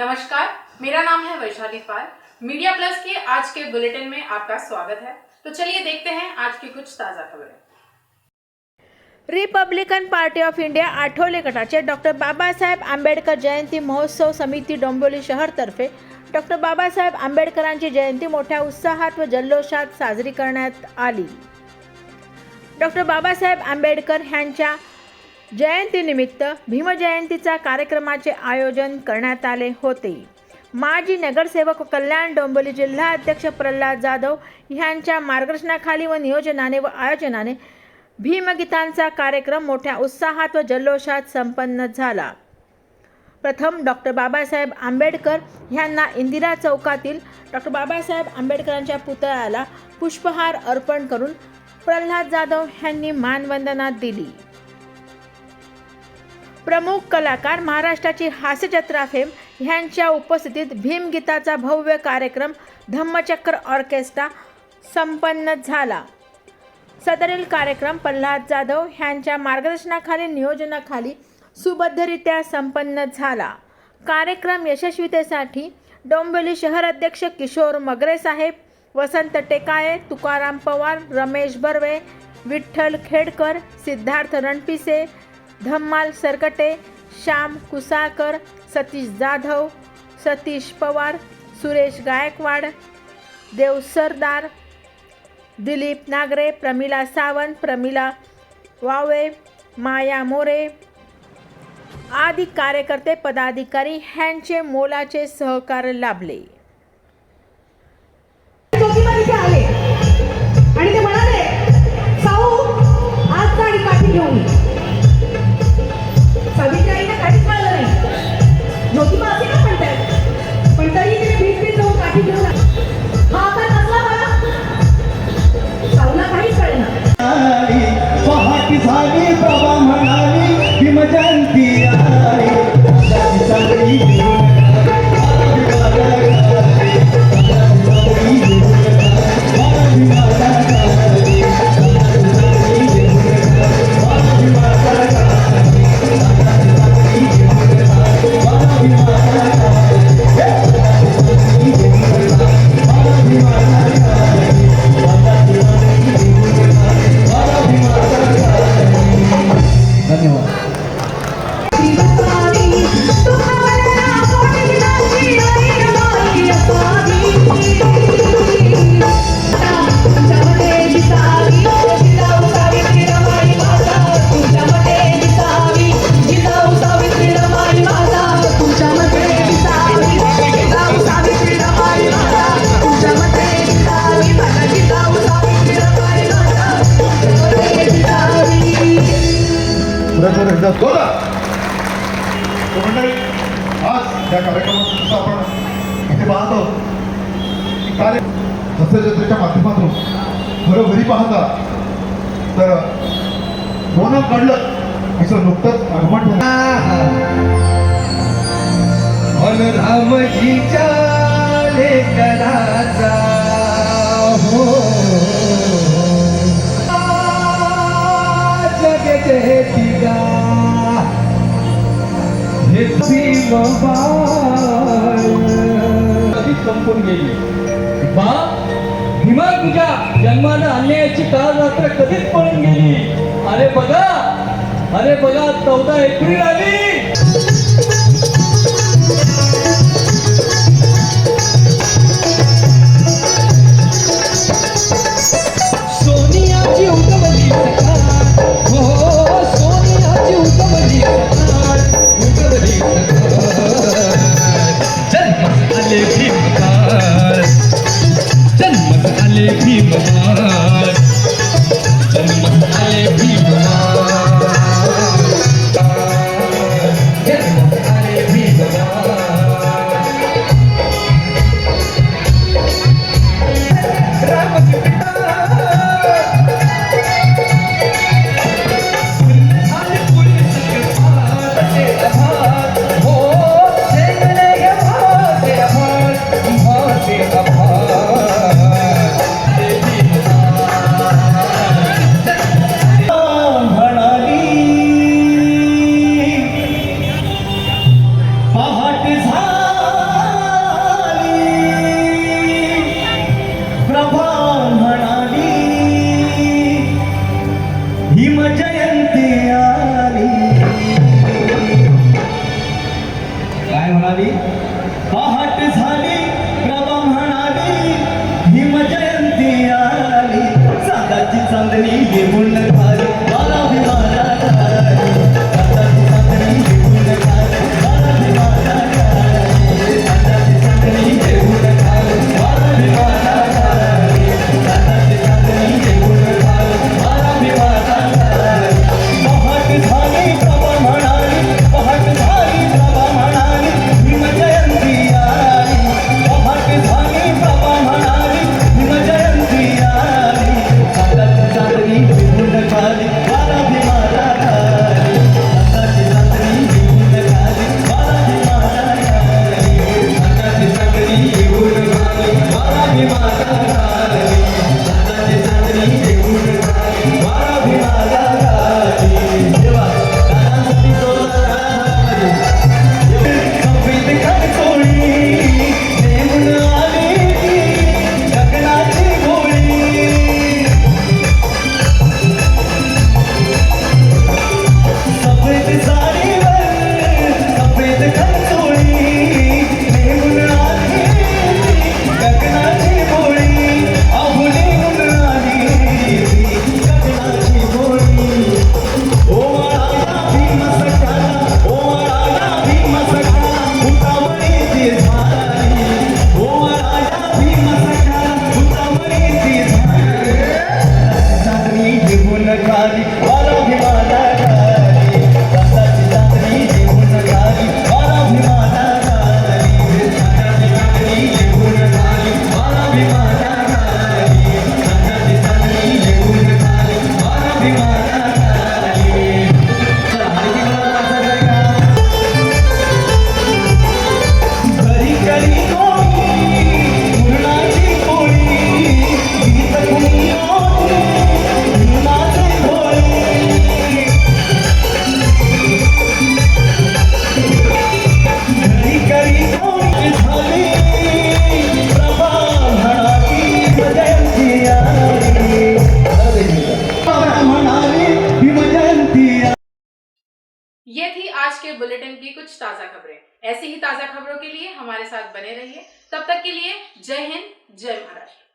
नमस्कार मेरा नाम है वैशाली पाल। मीडिया प्लस के आज के बुलेटिन में आपका स्वागत है। तो चलिए देखते हैं आज की कुछ ताज़ा खबरें। Republican party of India Athawale गटाचे डॉक्टर बाबासाहेब आंबेडकर जयंती महोत्सव समिती डोंबिवली शहरतर्फे डॉक्टर बाबासाहेब आंबेडकरांची जयंती मोठ्या उत्साहात व जल्लोषात साजरी करण्यात आली. डॉक्टर बाबासाहेब आंबेडकर ह्यांच्या जयंतीनिमित्त भीमजयंतीचा कार्यक्रमाचे आयोजन करण्यात आले होते. माजी नगरसेवक कल्याण डोंबिवली जिल्हा अध्यक्ष प्रल्हाद जाधव यांच्या मार्गदर्शनाखाली व नियोजनाने व आयोजनाने भीमगीतांचा कार्यक्रम मोठ्या उत्साहात व जल्लोषात संपन्न झाला. प्रथम डॉक्टर बाबासाहेब आंबेडकर यांना इंदिरा चौकातील डॉक्टर बाबासाहेब आंबेडकरांच्या पुतळ्याला पुष्पहार अर्पण करून प्रल्हाद जाधव यांनी मानवंदना दिली. प्रमुख कलाकार महाराष्ट्राची हास्यजत्रा फेम ह्यांच्या उपस्थितीत भीमगीताचा भव्य कार्यक्रम धम्मचक्र ऑर्केस्ट्रा संपन्न झाला. सदरील कार्यक्रम प्रल्हाद जाधव ह्यांच्या मार्गदर्शनाखाली नियोजनाखाली सुबद्धरित्या संपन्न झाला. कार्यक्रम यशस्वीतेसाठी डोंबिवली शहर अध्यक्ष किशोर मगरे साहेब वसंत टेकाळे तुकाराम पवार रमेश बर्वे विठ्ठल खेडकर सिद्धार्थ रणपिसे धम्माल सरकटे श्याम कुसाळकर सतीश जाधव सतीश पवार सुरेश गायकवाड देव सरदार दिलीप नागरे प्रमिला सावंत प्रमिला वावे माया मोरे आदी कार्यकर्ते पदाधिकारी ह्यांचे मोलाचे सहकार्य लाभले. आणि ते पुढे बोला मंडळी आज या कार्यक्रमात आपण इथे पाहतो. कार्य हस्तजत्रेच्या माध्यमातून घरोघरी पाहता. तर बोनं काढलं तिचं नुकतंच आगमन झालं. रामजीच्या लेकराचा हो. संपून गेली. बा भीमा तुझ्या जन्मानं अन्यायाची काळ रात्र कधीच पळून गेली. अरे बघा अरे बघा चौदा एप्रिल आली. म्हणावी पहाट झाली प्रभा म्हणावी भीमजयंती आली. सागाची चांदणी घेऊन कुछ ताजा खबरें। ऐसी ही ताजा खबरों के लिए हमारे साथ बने रहिए। तब तक के लिए जय हिंद जय महाराष्ट्र।